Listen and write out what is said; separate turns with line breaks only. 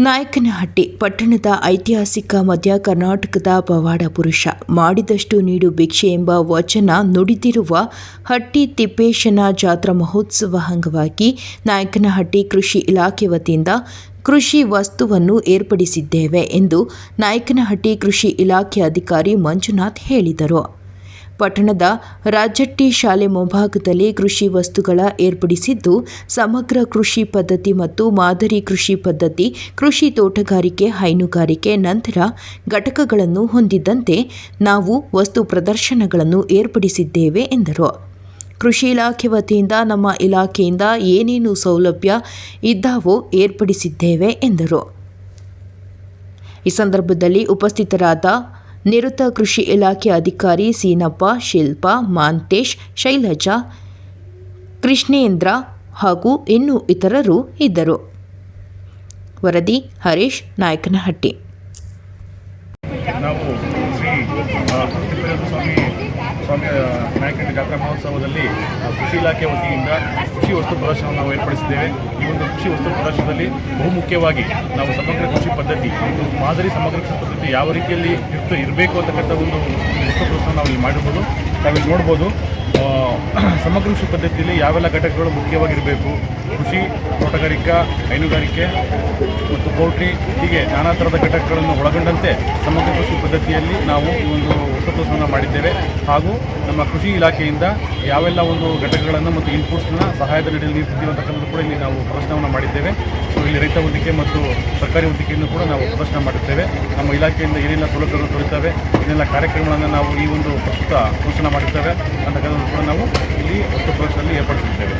ನಾಯಕನಹಟ್ಟಿ ಪಟ್ಟಣದ ಐತಿಹಾಸಿಕ ಮಧ್ಯ ಕರ್ನಾಟಕದ ಪವಾಡ ಪುರುಷ. ಮಾಡಿದಷ್ಟು ನೀಡು ಭಿಕ್ಷೆ ಎಂಬ ವಚನ ನುಡಿದಿರುವ ಹಟ್ಟಿ ತಿಪ್ಪೇಶನ ಜಾತ್ರಾ ಮಹೋತ್ಸವ ಅಂಗವಾಗಿ ನಾಯಕನಹಟ್ಟಿ ಕೃಷಿ ಇಲಾಖೆ ವತಿಯಿಂದ ಕೃಷಿ ವಸ್ತುವನ್ನು ಏರ್ಪಡಿಸಿದ್ದೇವೆ ಎಂದು ನಾಯಕನಹಟ್ಟಿ ಕೃಷಿ ಇಲಾಖೆ ಅಧಿಕಾರಿ ಮಂಜುನಾಥ್ ಹೇಳಿದರು. ಪಟ್ಟಣದ ರಾಜಟ್ಟಿ ಶಾಲೆ ಮುಂಭಾಗದಲ್ಲಿ ಕೃಷಿ ವಸ್ತುಗಳ ಏರ್ಪಡಿಸಿದ್ದು, ಸಮಗ್ರ ಕೃಷಿ ಪದ್ಧತಿ ಮತ್ತು ಮಾದರಿ ಕೃಷಿ ಪದ್ಧತಿ, ಕೃಷಿ ತೋಟಗಾರಿಕೆ, ಹೈನುಗಾರಿಕೆ ನಂತರ ಘಟಕಗಳನ್ನು ಹೊಂದಿದ್ದಂತೆ ನಾವು ವಸ್ತು ಪ್ರದರ್ಶನಗಳನ್ನು ಏರ್ಪಡಿಸಿದ್ದೇವೆ ಎಂದರು. ಕೃಷಿ ಇಲಾಖೆ ವತಿಯಿಂದ ನಮ್ಮ ಇಲಾಖೆಯಿಂದ ಏನೇನು ಸೌಲಭ್ಯ ಇದ್ದಾವೋ ಏರ್ಪಡಿಸಿದ್ದೇವೆ ಎಂದರು. ಈ ಸಂದರ್ಭದಲ್ಲಿ ಉಪಸ್ಥಿತರಾದ ನಿವೃತ್ತ ಕೃಷಿ ಇಲಾಖೆ ಅಧಿಕಾರಿ ಸೀನಪ್ಪ, ಶಿಲ್ಪಾ, ಮಾಂತೇಶ್, ಶೈಲಜಾ, ಕೃಷ್ಣೇಂದ್ರ ಹಾಗೂ ಇನ್ನು ಇತರರು ಇದ್ದರು. ವರದಿ ಹರೀಶ್ ನಾಯಕನಹಟ್ಟಿ.
ನಾವು ಸ್ವಾಮಿ ನಾಯಕನ ಜಾತ್ರಾ ಮಹೋತ್ಸವದಲ್ಲಿ ಕೃಷಿ ಇಲಾಖೆ ವತಿಯಿಂದ ಕೃಷಿ ವಸ್ತು ಪ್ರದರ್ಶನವನ್ನು ನಾವು ಏರ್ಪಡಿಸಿದ್ದೇವೆ. ಈ ಒಂದು ಕೃಷಿ ವಸ್ತು ಪ್ರದರ್ಶನದಲ್ಲಿ ಬಹುಮುಖ್ಯವಾಗಿ ನಾವು ಸಮಗ್ರ ಕೃಷಿ ಪದ್ಧತಿ, ಒಂದು ಮಾದರಿ ಸಮಗ್ರ ಕೃಷಿ ಪದ್ಧತಿ ಯಾವ ರೀತಿಯಲ್ಲಿ ಇರಬೇಕು ಅಂತಕ್ಕಂಥ ಒಂದು ವಸ್ತು ಪ್ರದರ್ಶನ ನಾವು ಇಲ್ಲಿ ಮಾಡಿರ್ಬೋದು. ನಾವಿಲ್ಲಿ ನೋಡ್ಬೋದು. ಸಮಗ್ರ ಕೃಷಿ ಪದ್ಧತಿಯಲ್ಲಿ ಯಾವೆಲ್ಲ ಘಟಕಗಳು ಮುಖ್ಯವಾಗಿರಬೇಕು? ಕೃಷಿ, ತೋಟಗಾರಿಕಾ, ಹೈನುಗಾರಿಕೆ ಮತ್ತು ಪೌಲ್ಟ್ರಿ ಹೀಗೆ ನಾನಾ ಥರದ ಘಟಕಗಳನ್ನು ಒಳಗೊಂಡಂತೆ ಸಮಗ್ರ ಕೃಷಿ ಪದ್ಧತಿಯಲ್ಲಿ ನಾವು ಈ ಒಂದು ವಸ್ತುಪ್ರದರ್ಶನ ಮಾಡಿದ್ದೇವೆ. ಹಾಗೂ ನಮ್ಮ ಕೃಷಿ ಇಲಾಖೆಯಿಂದ ಯಾವೆಲ್ಲ ಒಂದು ಘಟಕಗಳನ್ನು ಮತ್ತು ಇನ್ಪುಟ್ಸ್ನ ಸಹಾಯದ ನೀಡಲು ನೀಡುತ್ತಿರುವಂತಕ್ಕಂಥದ್ದು ಕೂಡ ಇಲ್ಲಿ ನಾವು ಪ್ರದರ್ಶನವನ್ನು ಮಾಡಿದ್ದೇವೆ. ಇಲ್ಲಿ ರೈತ ಹೊಂದಿಕೆ ಮತ್ತು ಸರ್ಕಾರಿ ಹೊಂದಿಕೆಯನ್ನು ಕೂಡ ನಾವು ಪ್ರದರ್ಶನ ಮಾಡುತ್ತೇವೆ. ನಮ್ಮ ಇಲಾಖೆಯಿಂದ ಏನೆಲ್ಲ ಸೌಲಭ್ಯಗಳು ದೊರೆಯುತ್ತವೆ, ಏನೆಲ್ಲ ಕಾರ್ಯಕ್ರಮಗಳನ್ನು ನಾವು ಈ ಒಂದು ಪ್ರಸ್ತುತ ಘೋಷಣೆ ಮಾಡುತ್ತೇವೆ ಅಂತಕ್ಕಂಥದ್ದು ಕೂಡ ನಾವು ಇಲ್ಲಿ ವಸ್ತು ಪ್ರದರ್ಶನದಲ್ಲಿ ಏರ್ಪಡಿಸಿದ್ದೇವೆ